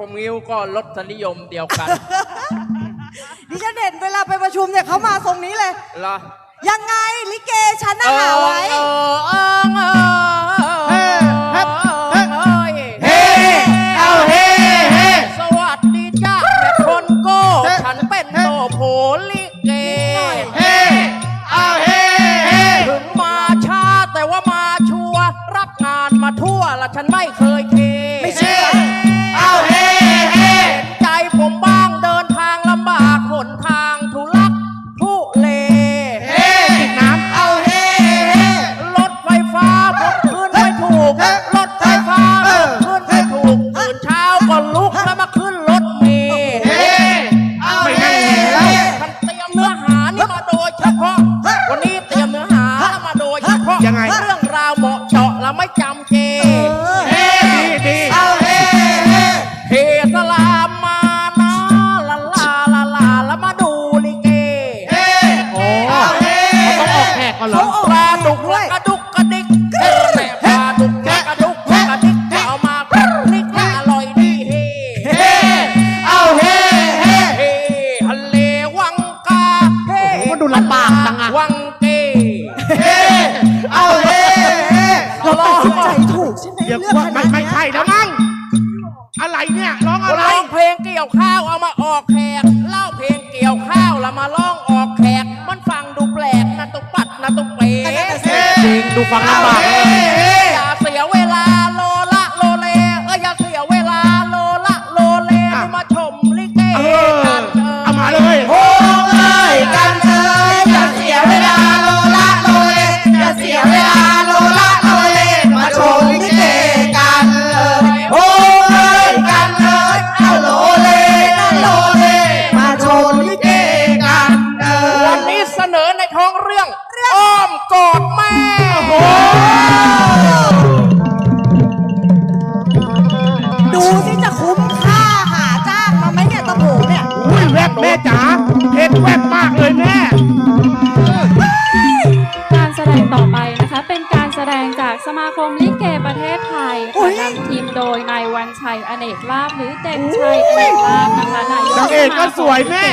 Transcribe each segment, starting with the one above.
คมงิ้วก็ลดสนิยมเดียวกันดิฉันเห็นเวลาไปประชุมเนี่ยเขามาทรงนี้เลย เหรอยังไงลิเกฉันนะหาไว้ I might ไวยแม่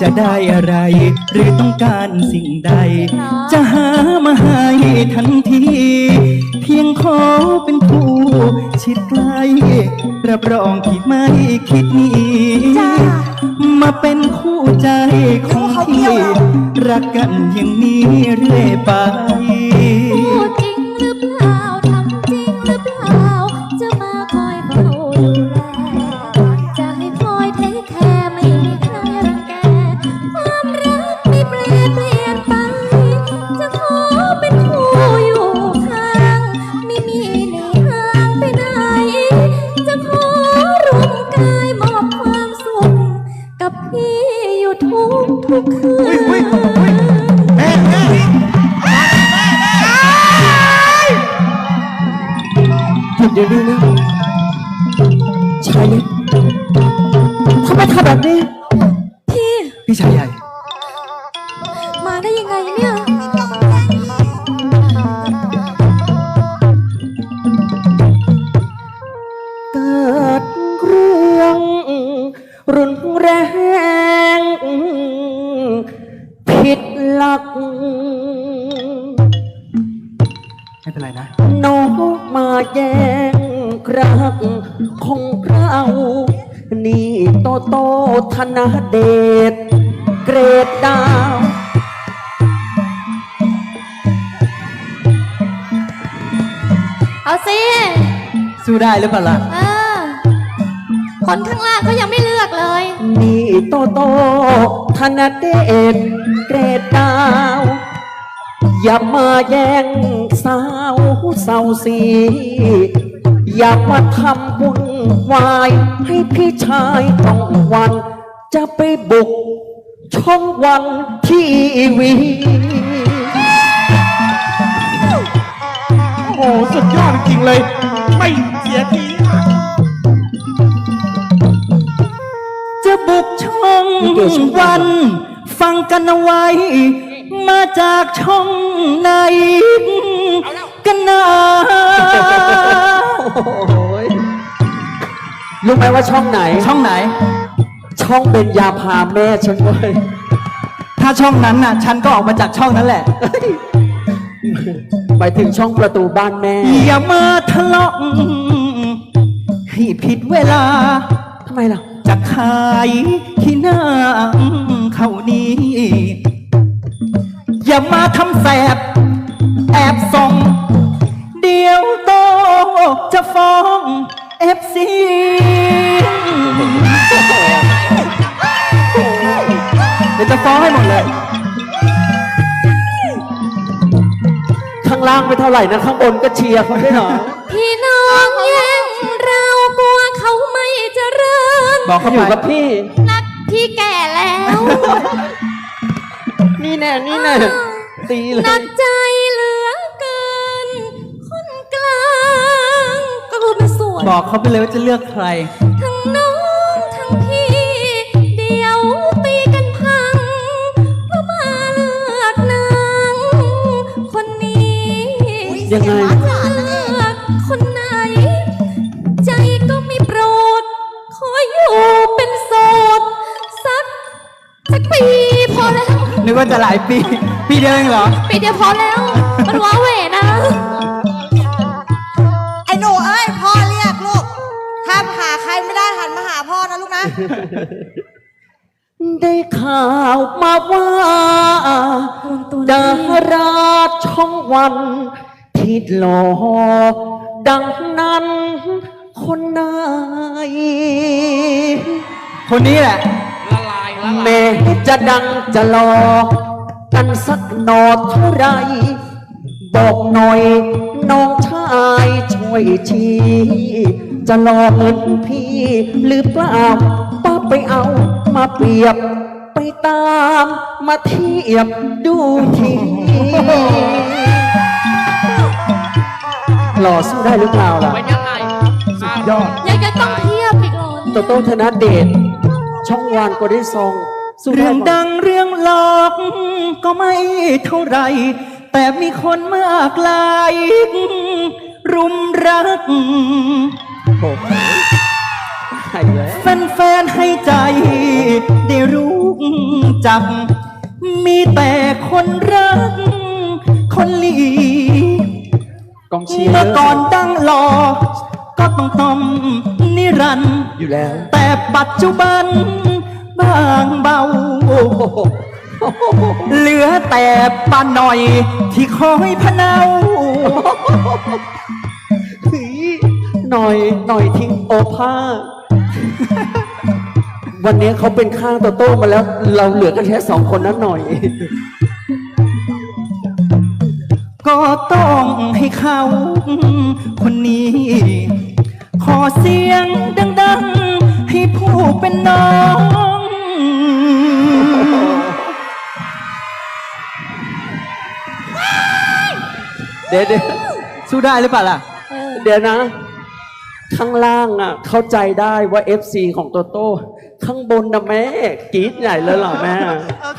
จะได้อะไร หรือต้องการสิ่งใด จะหามาให้ทันที เพียงขอเป็นผู้ชิดใกล้รับรองที่ไม่คิดนีจ้มาเป็นคู่ใจของพี่ รักกันอย่างนี้เรื่อยไป ไรนะ น้องมาแย่งครักของเรานี่โตโตธนาเดชเกรดดาว เอาสิสู้ได้หรือเปล่าล่ะเออคนข้างล่างเขายังไม่เลือกเลย นี่โตโตธนาเดชเกรดดาว อย่ามาแย่ง สาวเศร้าสี อยากมาทำบุญวาย ให้พี่ชายต้องวัน จะไปบุก ช่องวันทีวีโอ้สุดยอดจริงเลย ไม่เสียทีจะบุกช่องวัน ฟังกันเอาไว้ มาจากช่องไหนกันนะรู้ไหมว่าช่องไหน ช่องไหน ช่องเป็นยาพาแม่ฉันเว้ยถ้าช่องนั้นน่ะ ฉันก็ออกมาจากช่องนั้นแหละ ไปถึงช่องประตูบ้านแม่ อย่ามาทะเลาะให้ผิดเวลาทำไมล่ะ จะขายที่หน้าเขานี้ อย่ามาทำแสบ แอบส่อง เดี๋ยวโตจะฟ้องเอฟซีเดี๋ยวจะฟ้องให้หมดเลย ข้างล่างไม่เท่าไหร่นะข้างบนก็เชียร์เขาด้วยเหรอพี่น้องแย่งเรากลัวเขาไม่เจริญ บอกเขาอยู่ไปกับพี่ นักพี่แก่แล้วนี่ แน่นี่แน่ตีเลหนัย กใจเหลือเกิน คนกลางก็คือเป็นส่วน บอกเขาไปเลยว่าจะเลือกใคร ทั้งน้องทั้งพี่ เดี๋ยวตีกันพังเพราะมาเลือกนางคนนี้ยังไงเลือก นึกว่าจะหลายปี ปีเดียวเองเหรอ ปีเดียวพอแล้ว มันว้าเหวนะ ไอ้หนูเอ้ยพ่อเรียกลูกถ้าหาใครไม่ได้หันมาหาพ่อนะลูกนะ ได้ข่าวมาว่าดาราช่องวันที่หล่อดังนั้นคนไหนคนนี้แหละ แม่จะดังจะหลอกันสักหนอเท่าไร บอกหน่อยน้องชายช่วยชี้จะหลอกเงินพี่หรือเปล่าป้าไปเอามาเปรียบไปตามมาเทียบดูทีหล่อสู้ได้หรือเปล่าล่ะ เป็นยังไงสุดยอด ยังจะต้องเทียบอีกเหรอ โตโต้ธนเดช ช่องวานก็ได้ซองสู้ได้เรื่องหมดังเรื่องหลอกก็ไม่เท่าไหรแต่มีคนมากลาย รุมรัก ใช่แล้ว แฟนๆให้ใจ ได้รู้จัก มีแต่คนรัก คนหลี กองเชียร์เมื่อก่อนดังหลอ ก็ต้องต้อมนิรันดร์อยู่แล้ว แต่ปัจจุบันบางเบา เหลือแต่ป้าหน่อยที่คอยพะเนาหน่อยหน่อยทิ้งโอผ้าวันนี้เขาเป็นข้างโตโต้มาแล้ว เราเหลือกันแค่สองคนนั้นหน่อย ก็ต้องให้เขาคนนี้ข อเสียงดังๆ ให้ผู้เป็นน้อง เดี๋ยวเดี๋ยวสู้ได้หรือเปล่าล่ะ เดี๋ยวนะ ข้างล่างอะ เข้าใจได้ว่า FC ของโตโต้ ข้างบนนะแม่กรีดใหญ่เลยเหรอแม่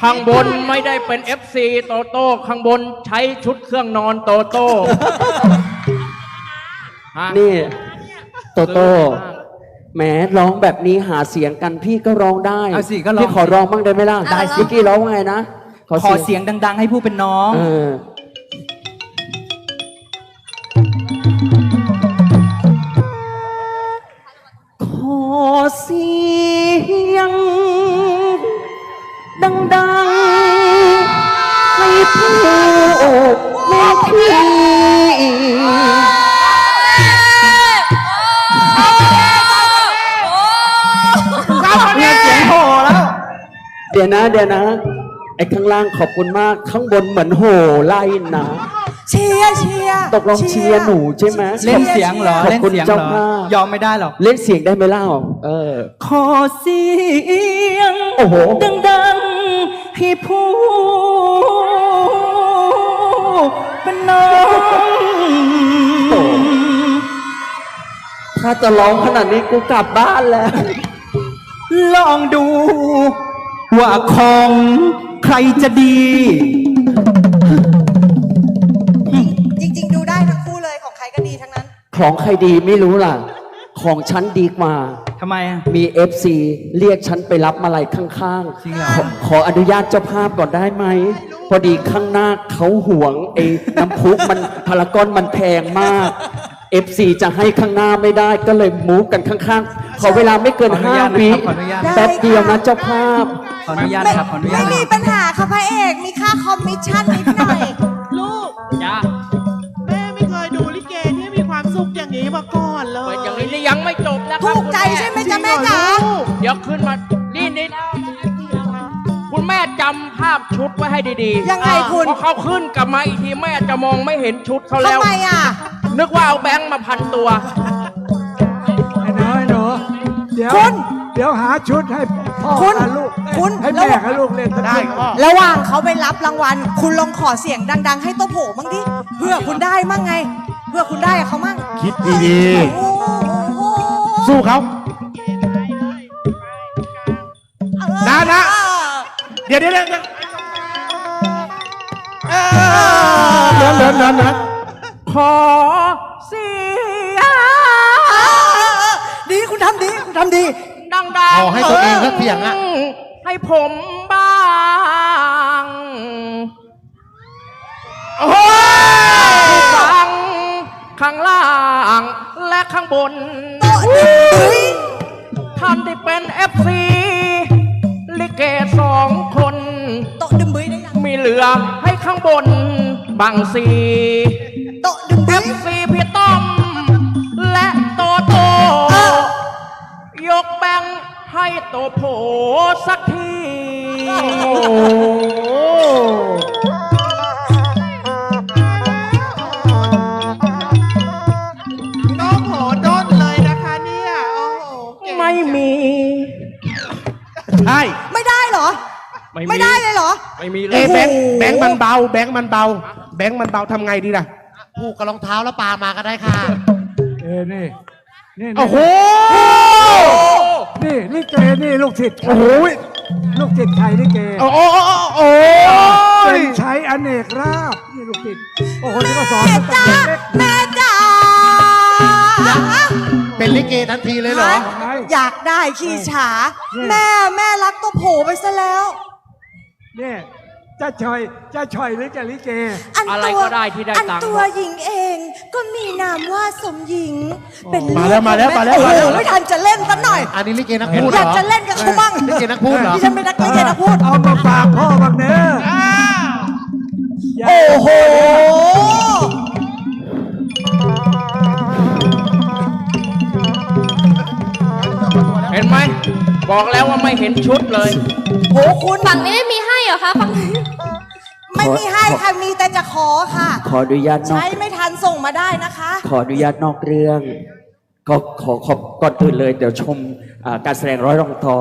ข้างบนไม่ได้เป็น FC โตโต้ข้างบนใช้ชุดเครื่องนอนโตโต้ฮะนี่ โตโต้แหมร้องแบบนี้หาเสียงกันพี่ก็ร้องได้เอาสิก็ร้อง พี่ขอร้องบ้างได้ไหมล่ะได้สิ เมื่อกี้ร้องว่าไงนะขอเสียงดัง ๆ ให้ผู้เป็นน้อง เออขอเสียง ดังๆให้ผู้แม่พี่ ดี๋ยวนะ เดี๋ยวนะ ไอ้ข้างล่างขอบคุณมาก ข้างบนเหมือนโหไล่นะ เชียร์เชียร์ตกลงเชียร์หนูใช่ไหม เล่นเสียงเหรอ ขอบเล่นคุณเสียงเจ้าเหรอภาพยอมไม่ได้หรอก เล่นเสียงได้ไหมเล่า เออ ขอเสียงโอ้โห ดังๆ ให้ผู้เป็นน้องถ้าจะร้องขนาดนี้กูกลับบ้านแล้ว ลองดู ว่าของใครจะดี จริง ๆ ดูได้ทั้งคู่เลยของใครก็ดีทั้งนั้น ของใครดีไม่รู้ล่ะ ของฉันดีกว่า ทำไมอะ มี FC เรียกฉันไปรับมาลัยข้างจริงเหรอขอขออนุญาตเจ้าภาพก่อนได้ไหม พอดีข้างหน้าเขาห่วงไอ้น้ำพุมันพารากอนมันแพงมาก FC จะให้ข้างหน้าไม่ได้ก็เลยมูฟกันข้างๆ ขอเวลาไม่เกินขออนุญาต5วินะครับขออนุญาต แป๊บเดียวนะเจ้าภาพ ขออนุญาตไม่ครับขออนุญาไม่ตมีปัญหาค่ะพระเอก มีค่าคอมมิชชั่นนิดหน่อย ลูก จ้าแม่ไม่เคยดูลิเกที่มีความสุขอย่างนี้มาก่อนเลยเป็นอย่างนี้นี่ยังไม่จบนะครับถูกใจใช่ไหมจ๊ะแม่จ๋า เดี๋ยวขึ้นมา นี่นี่คุณแม่จำภาพชุดไว้ให้ดีๆยังไงคุณ พอเขาขึ้นกลับมาอีกทีแม่จะมองไม่เห็นชุดเขาแล้วทำไมอะ นึกว่าเอาแบงค์มาพันตัวไอ้น้อยหนูเดี๋ยวคุณ เดี๋ยวหาชุดให้พ่อคุณลูกคุณ ให้แม่กับลูกเล่นสัได้ระหว่างเขาไปรับรางวัล คุณลองขอเสียงดัง ๆ ให้โต๊ะโผมั่งดิเพื่อคุณได้มั่งไง เพื่อคุณได้เขามั่งคิดดีๆสู้เขา นะนะ เดี๋ยวเดี๋ยวเดี๋ยวเดี๋ยวเออเดี๋ยวเดี๋ยวเดี๋ยวเดี๋ยวขอ คุณทำดีคุณทำดี ดังๆขอให้ตัวเองสักเสียงอะ ให้ผมบ้าง โอ้ยฟังข้างล่างและข้างบน ท่านที่เป็นเอฟซีลิเกสองคน โต๊ะดึมบึ้ยได้ยังมีเหลือให้ข้างบนบางสีโต๊ะดึมเอบึ้ยฟซีพี่ต้อมและโตโต ยกแบงค์ให้โตโผสักที น้องโหด้นเลยนะคะเนี่ย โอ้โหเก่งไม่มี ใช่ ไม่ได้เหรอ ไม่มี ไม่ได้เลยเหรอ ไม่มีเลเอ้ยแบงค์แบงค์มันเบา แบงค์มันเบา แบงค์มันเบาทำไงดีล่ะ ผูกกับรองเท้าแล้วปามาก็ได้ค่ะ เอ้นี่ นี่โอ้โห นี่ลิเกนี่ลูกศิษย์โอ้โหลูกศิษย์ไทยลิเกโอ้โอ้โอ้โอ้เป็นใช้อเนกราบนี่ลูกศิษย์โอ้โหนี่ก็สอนแม่ตั้งจ๋าแต่เล็กแม่จ๋าเป็นลิเกทันทีเลยเหรอใช่อยากได้ขี้ฉา แม่แม่รักตัวโผไปซะแล้วเนี่ย จะชอยจะชอยหรือจะลิเก อันอะไรตัวก็ได้ที่ได้อันตังค์ ตัวหญิงเองก็มีนามว่าสมหญิง เป็นมาแล้วมาแล้วกของมาแล้ว โอ้มาโหแล้วไม่ทันจะเล่นซะหน่อย อันนี้ลิเกนักพูดอเหรยากอ จะเล่นกับเขาบ้างลิเกนักพูดเหรอ ดิฉันเป็นนักลิเกนักพูด เอามาฝากพ่อบ้างเนอะโอ้โห ไหม บอกแล้วว่าไม่เห็นชุดเลยโหคุณ ฝั่งนี้ไม่มีให้เหรอคะฝั่งนี้ไม่มีให้ค่ะ มีแต่จะขอค่ะ ขออนุญาตนอก ใช้ไม่ทันส่งมาได้นะคะ ขออนุญาตนอกเรื่อง ก็ขอขอบก่อนอื่นเลย เดี๋ยวชมอ่าการแสดงร้อยรองต่อ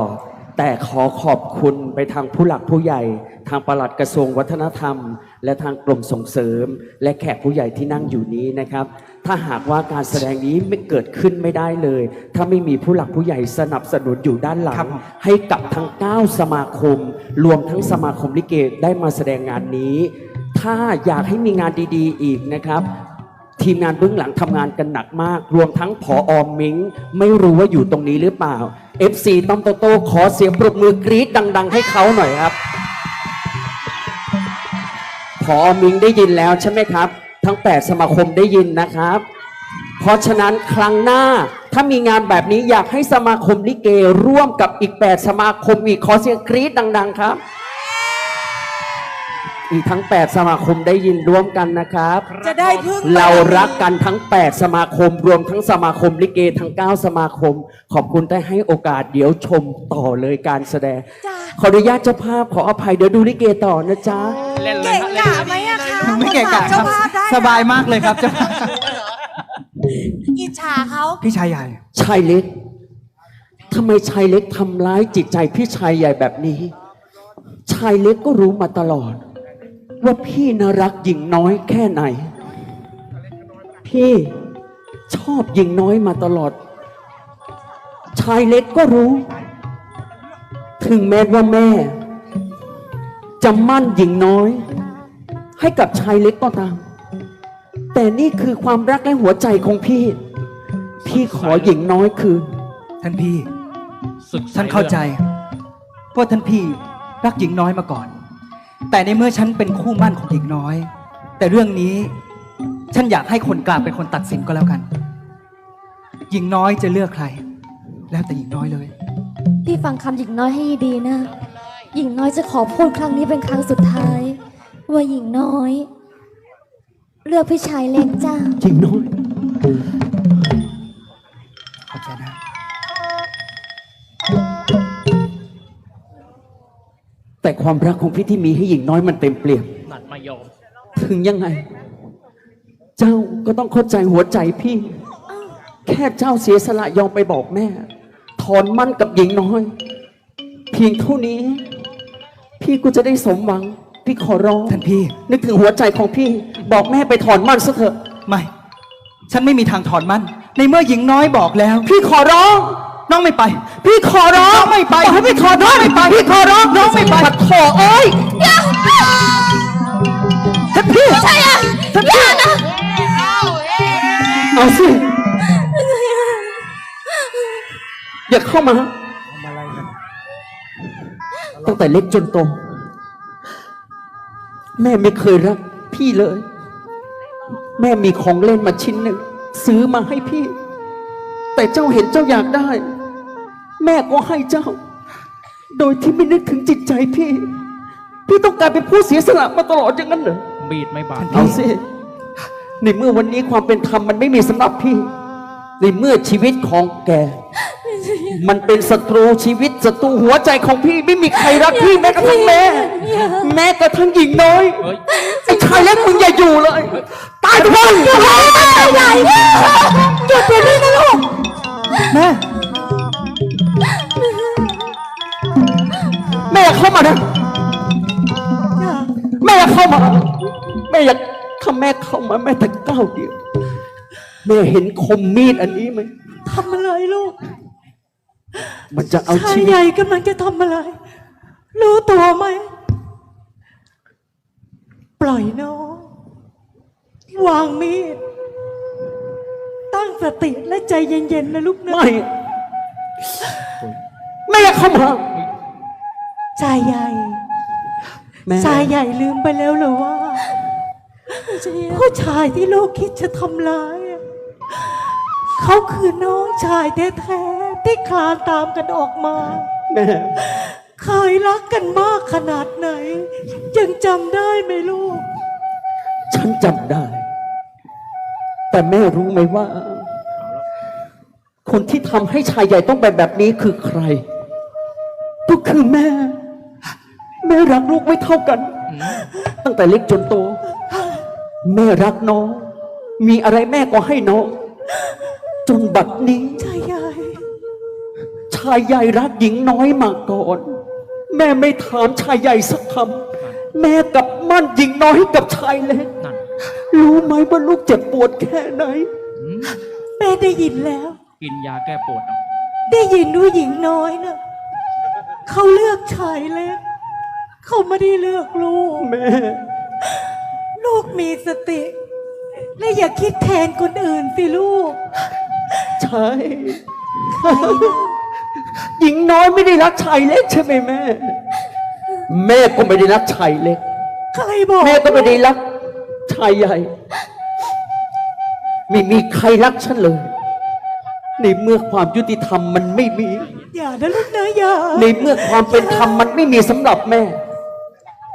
แต่ขอขอบคุณไปทางผู้หลักผู้ใหญ่ ทางปลัดกระทรวงวัฒนธรรม และทางกรมส่งเสริม และแขกผู้ใหญ่ที่นั่งอยู่นี้นะครับ ถ้าหากว่าการแสดงนี้ไม่เกิดขึ้นไม่ได้เลย ถ้าไม่มีผู้หลักผู้ใหญ่สนับสนุนอยู่ด้านหลัครังบผมให้กับทั้ง 9 สมาคม รวมทั้งสมาคมลิเกได้มาแสดงงานนี้ ถ้าอยากให้มีงานดีๆ อีกนะครับ ทีมงานเบื้องหลังทำงานกันหนักมาก รวมทั้งผออมิงไม่รู้ว่าอยู่ตรงนี้หรือเปล่า FC ต้อมโตโต้ขอเสียงปรบมือกรี๊ดดัง ๆ ให้เขาหน่อยครับผออมิงได้ยินแล้วใช่ไหมครับ ทั้ง 8 สมาคมได้ยินนะครับ เพราะฉะนั้นครั้งหน้าถ้ามีงานแบบนี้อยากให้สมาคมลิเกร่วมกับอีก 8 สมาคมอีกขอเสียงกรี๊ดดัง ๆ ครับ อีกทั้ง 8 สมาคมได้ยินร่วมกันนะครับ จะได้พึ่งเรารักกันทั้ง 8 สมาคม รวมทั้งสมาคมลิเกทั้ง 9 สมาคม ขอบคุณได้ให้โอกาสเดี๋ยวชมต่อเลยการแสดง จ้าขออนุญาตเจ้าภาพขออภัยเดี๋ยวดูลิเกต่อนะจ๊ะ เล่นเลยเก่งฮะเล่นกะเลย ไหมอะคะไม่เกะกะมาฝากคเจ้ารับภาพได้นะ สบายมากเลยครับเจ้าอิจฉาเขาพี่ชายใหญ่ ชายเล็กทำไมชายเล็กทำร้ายจิตใจพี่ชายใหญ่แบบนี้ ชายเล็กก็รู้มาตลอด ว่าพี่น่ารักหญิงน้อยแค่ไหน พี่ชอบหญิงน้อยมาตลอด ชายเล็กก็รู้ ถึงแม้ว่าแม่จะมั่นหญิงน้อย ให้กับชายเล็กก็ตาม แต่นี่คือความรักและหัวใจของพี่ พี่ขอหญิงน้อยคือ ท่านพี่ศึกฉันเข้าใจว่าท่านพี่รักหญิงน้อยมาก่อน แต่ในเมื่อฉันเป็นคู่มั่นของหญิงน้อย แต่เรื่องนี้ฉันอยากให้คนกลางเป็นคนตัดสินก็แล้วกัน หญิงน้อยจะเลือกใคร แล้วแต่หญิงน้อยเลย พี่ฟังคำหญิงน้อยให้ดีนะ หญิงน้อยจะขอพูดครั้งนี้เป็นครั้งสุดท้าย ว่าหญิงน้อย เลือกพี่ชายเล็กจ้าหญิงน้อยเข้าใจนะ แต่ความรักของพี่ที่มีให้หญิงน้อยมันเต็มเปี่ยมนัดมายอม ถึงยังไง เจ้าก็ต้องเข้าใจหัวใจพี่ แค่เจ้าเสียสละยอมไปบอกแม่ ถอนมั่นกับหญิงน้อย เพียงเท่านี้ พี่ก็จะได้สมหวัง พี่ขอร้องท่านพี่ นึกถึงหัวใจของพี่ บอกแม่ไปถอนมั่นซะเถอะ ไม่ ฉันไม่มีทางถอนมันในเมื่อหญิงน้อยบอกแล้ว พี่ขอร้อง น้องไม่ไป พี่ขอร้องน้องไม่ไปบอกให้พี่ถอนน้องไม่ไป พี่ขอร้องน้องไม่ไปปัดขอเอ้ยท่านพี่ใช่อะท่านพี่เอาสิอย่าเข้ามาตั้งแต่เล็กจนโต แม่ไม่เคยรักพี่เลย แม่มีของเล่นมาชิ้นหนึ่งซื้อมาให้พี่ แต่เจ้าเห็นเจ้าอยากได้ แม่ก็ให้เจ้า โดยที่ไม่นึกถึงจิตใจพี่ พี่ต้องการเป็นผู้เสียสละมาตลอดอย่างนั้นเหรอมีดไม่บาดเอาสิในเมื่อวันนี้ความเป็นธรรมมันไม่มีสำหรับพี่ ในเมื่อชีวิตของแก มันเป็นศัตรูชีวิตศัตรูหัวใจของพี่ไม่มีใครรักพี่แม้กระทั่งแม่ แม้กระทั่งหญิงน้อยเฮ้ยไอ้ชายเล็กมึงอย่าอยู่เลย ตายทุกคนหยุดใหญ่หยุดเดี๋ยวนี้นะลูกแม่แม่อย่าเข้ามานะแม่อย่าเข้ามาแม่อยากถ้าแม่เข้ามาแม่แต่ก้าวเดียว แม่เห็นคมมีดอันนี้ไหมทำอะไรลูก มันจะเอาชายชีวิตใหญ่กำลังจะทำอะไร รู้ตัวไหม ปล่อยน้อง วางมีด ตั้งสติและใจเย็นๆนะลูกนะไม่ แม่อย่าเข้ามาชายใหญ่แม่ชายใหญ่ลืมไปแล้วเหรือว่า ผู้ชายที่ลูกคิดจะทำร้ายอะ เขาคือน้องชายแท้ๆที่คลานตามกันออกมา แม่เคยรักกันมากขนาดไหน ยังจำได้ไหมลูก ฉันจำได้ แต่แม่รู้ไหมว่า คนที่ทำให้ชายใหญ่ต้องเป็นแบบนี้คือใคร ก็คือแม่ แม่รักลูกไม่เท่ากัน ตั้งแต่เล็กจนโต แม่รักน้อง มีอะไรแม่ก็ให้น้อง จนบัดนี้ ชายใหญ่ชายใหญ่รักหญิงน้อยมาก่อน แม่ไม่ถามชายใหญ่สักคำแม่กลับมั่นหญิงน้อยให้กับชายเล็กนั่นรู้ไหมว่าลูกเจ็บปวดแค่ไหนอืมแม่ได้ยินแล้ว กินยาแก้ปวดเอาได้ยินว่าหญิงน้อยนะเขาเลือกชายเล็ก เขาไม่ได้เลือกลูก แม่ ลูกมีสติ และอย่าคิดแทนคนอื่นสิลูก ใช่หญิงน้อยไม่ได้รักชายเล็กใช่ไหมแม่ แม่ก็ไม่ได้รักชายเล็ก ใครบอกแม่ก็ไม่ได้รักชายใหญ่ ไม่มีใครรักฉันเลย ในเมื่อความยุติธรรมมันไม่มี อย่านะลูกนะอย่าในเมื่อความเป็นธรรมมันไม่มีสำหรับแม่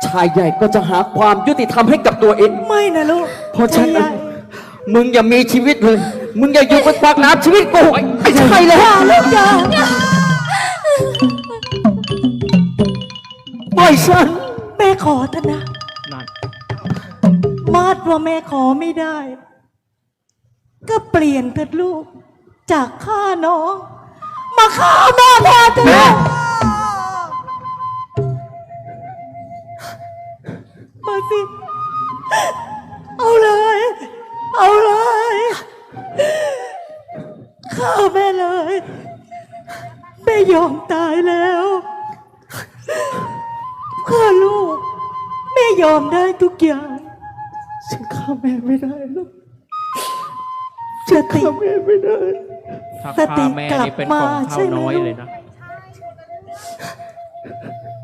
ชายใหญ่ก็จะหาความยุติธรรมให้กับตัวเอง ไม่นะลูกเพราะฉะชายใหนั้ญ่น มึงอย่ามีชีวิตเลย มึงอย่าอยู่เป็นปากน้ำชีวิตกูไม่ใช่เลยลูกอย่าปล่อยฉันแม่ขอเถอะนะ นั่นไม้ว่าแม่ขอไม่ได้ ก็เปลี่ยนเถิดลูก จากฆ่าน้อง มาฆ่าแม่แทนเถอะลูกมาสิ ม่ยอมตายแล้ว เพื่อลูก แม่ยอมได้ทุกอย่าง ฉันฆ่าแม่ไม่ได้หรอกสติฆ่าแม่ไม่ได้ ถ้าสติฆ่าแม่นี่เป็นของกลับมาใช่ข้าวไหมน้อยลูก เลยนะ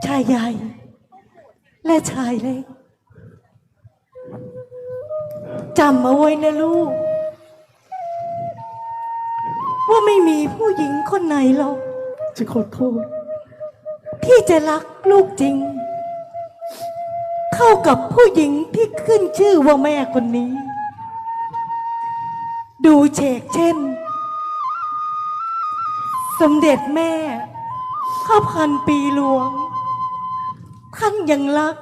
ชายใหญ่ และชายเล็กจำเอาไว้นะลูก ว่าไม่มีผู้หญิงคนไหนหรอก ฉันขอโทษที่จะรักลูกจริง เท่ากับผู้หญิงที่ขึ้นชื่อว่าแม่คนนี้ ดูเฉกเช่น สมเด็จแม่ข้าพันปีหลวง ท่านยังรัก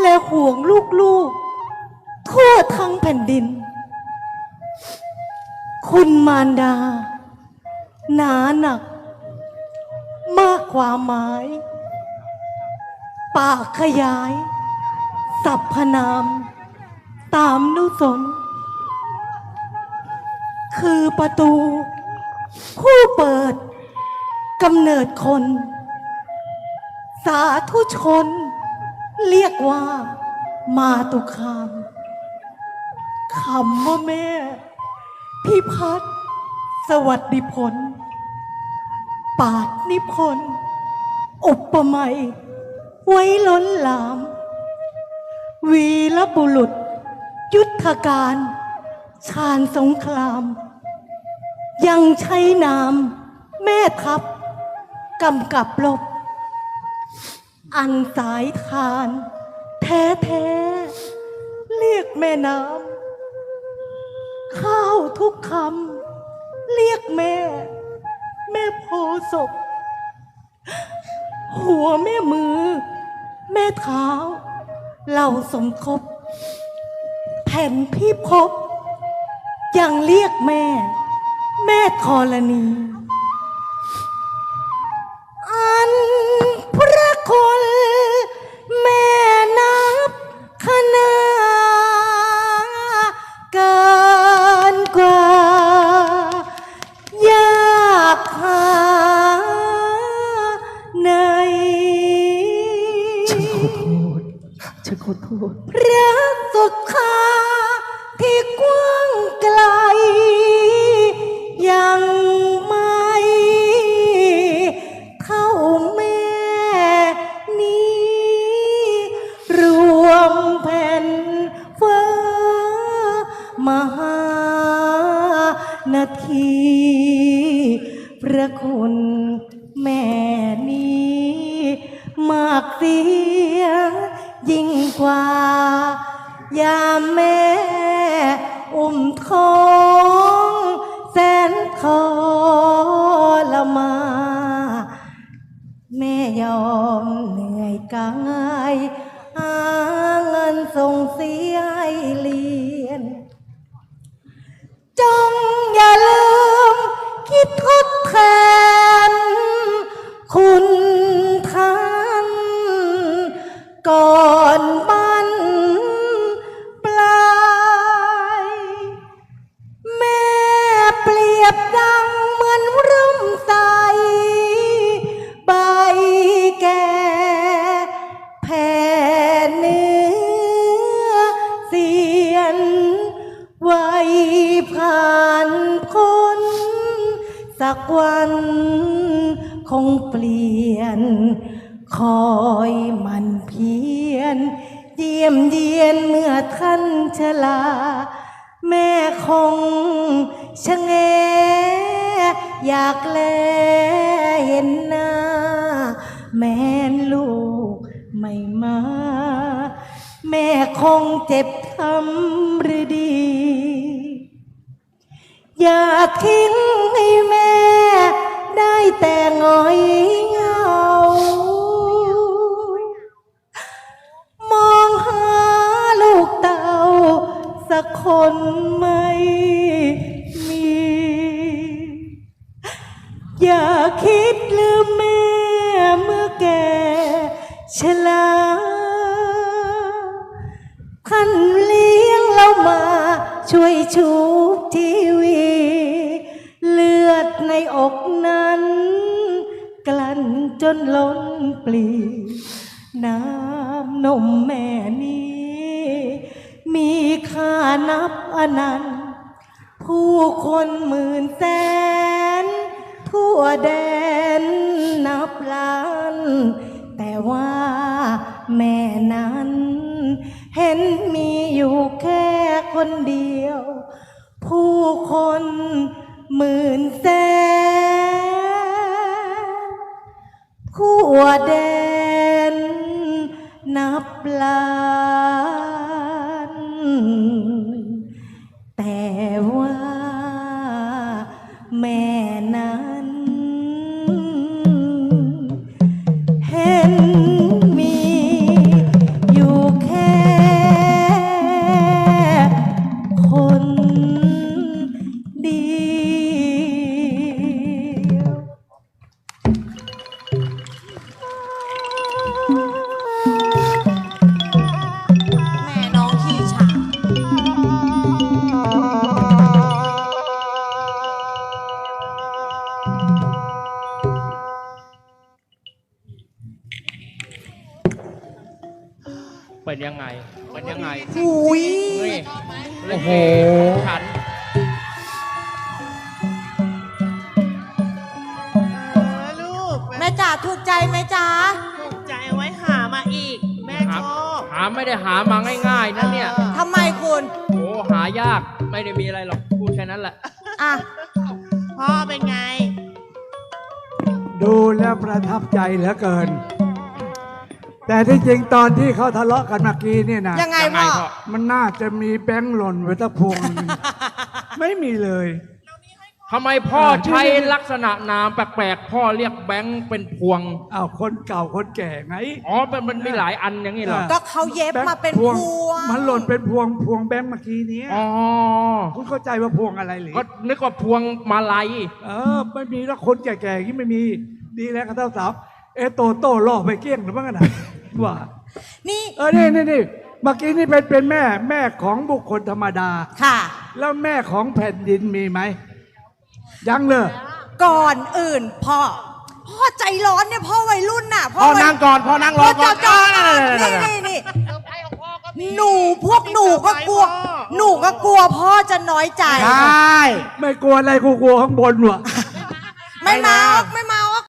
และห่วงลูกๆ ทั่วทั้งแผ่นดิน คุณมารดา หนาหนัก มากความหมาย ปากขยาย สัพพนาม ตามนุสน คือประตู ผู้เปิดกำเนิดคน สาธุชน เรียกว่า มาตุคามคำว่าแม่ พิพัฒน์สวัสดิผล ปาดนิพนธ์อุปมยไว้ล้นหลาม วีรบุรุษ ยุทธการชาญสงคราม ยังใช้นามแม่ทัพกำกับลบ อันสายทาน แท้แท้ๆเรียกแม่น้ำข้าวทุกคำเรียกแม่ แม่โพศพ หัวแม่มือ แม่เท้าเราสมคบ แผ่นพี่พบ ยังเรียกแม่ แม่ธรณี ขอโทษ พระ คงเจ็บทำหรือดี อย่าทิ้งให้แม่ ได้แต่งอยเหงา มองหาลูกเต่าสักคนมา ช่วยชูทีวี เลือดในอกนั้น กลั้นจนล้นปลี น้ำนมแม่นี้ มีค่านับอนันต์ ผู้คนหมื่นแสน ทั่วแดนนับล้าน แต่ว่าแม่นั้น เห็นมีอยู่แค่ คนเดียว ผู้คนหมื่นแสนทั่วแดนนับล้าน เป็นยังไง เป็นยังไงอุ้ยเฮ้ยโอ้โหขันเออลูกแม่จ๋าถูกใจไหมจ๊ะถูกใจเอาไว้หามาอีก แม่ชอบหาไม่ได้หามาง่ายๆนะเนี่ยทำไมคุณโอ้หายากไม่ได้มีอะไรหรอกพูดแค่นั้นแหละอะพ่อเป็นไง ดูแล้วประทับใจเหลือเกิน แต่ที่จริงตอนที่เขาทะเลาะกันเมื่อกี้เนี่ยนะยังไงยังไงพ่อพ่อ มันน่าจะมีแบงค์หล่นไว้ตะพวงหนึ่งไม่มีเลย ทำไมพ่อใช้ลักษณะนามแปลกๆ พ่อเรียกแบงค์เป็นพวง อ้าวคนเก่าคนแก่ไง อ๋อมันมันมีหลายอันอย่างนี้เหรอ ก็เขาเย็บมาเป็นพวง มันหล่นเป็นพวงพวงแบงค์เมื่อกี้เนี้ยอ๋อ คุณเข้าใจว่าพวงอะไรหรือก็นึกว่าพวงมาลัย เออ ไม่มีแล้วคนแก่ๆอย่างนี้ไม่มี ดีแล้วก็เท่าสาวเอะโตโต้ล่อไปเกลี้ยงหรือมั้งกันนะ ว่า นี่เออนี่นี่นี่เมื่อกี้นี่เป็นเป็นแม่ แม่ของบุคคลธรรมดา ค่ะ แล้วแม่ของแผ่นดินมีไหมยังเลยก่อนอื่นพ่อพ่อใจร้อนเนี่ยพ่อวัยรุ่นน่ะพ่อนั่งก่อนพ่อนั่งรพ่ออก่จออนจอนี่นี่นี่หนูพวกหนูก็กลัว หนูก็กลัวพ่อจะน้อยใจใช่ไม่กลัวอะไรกูกลัวข้างบนว่ะไม่มาหรอกไม่มา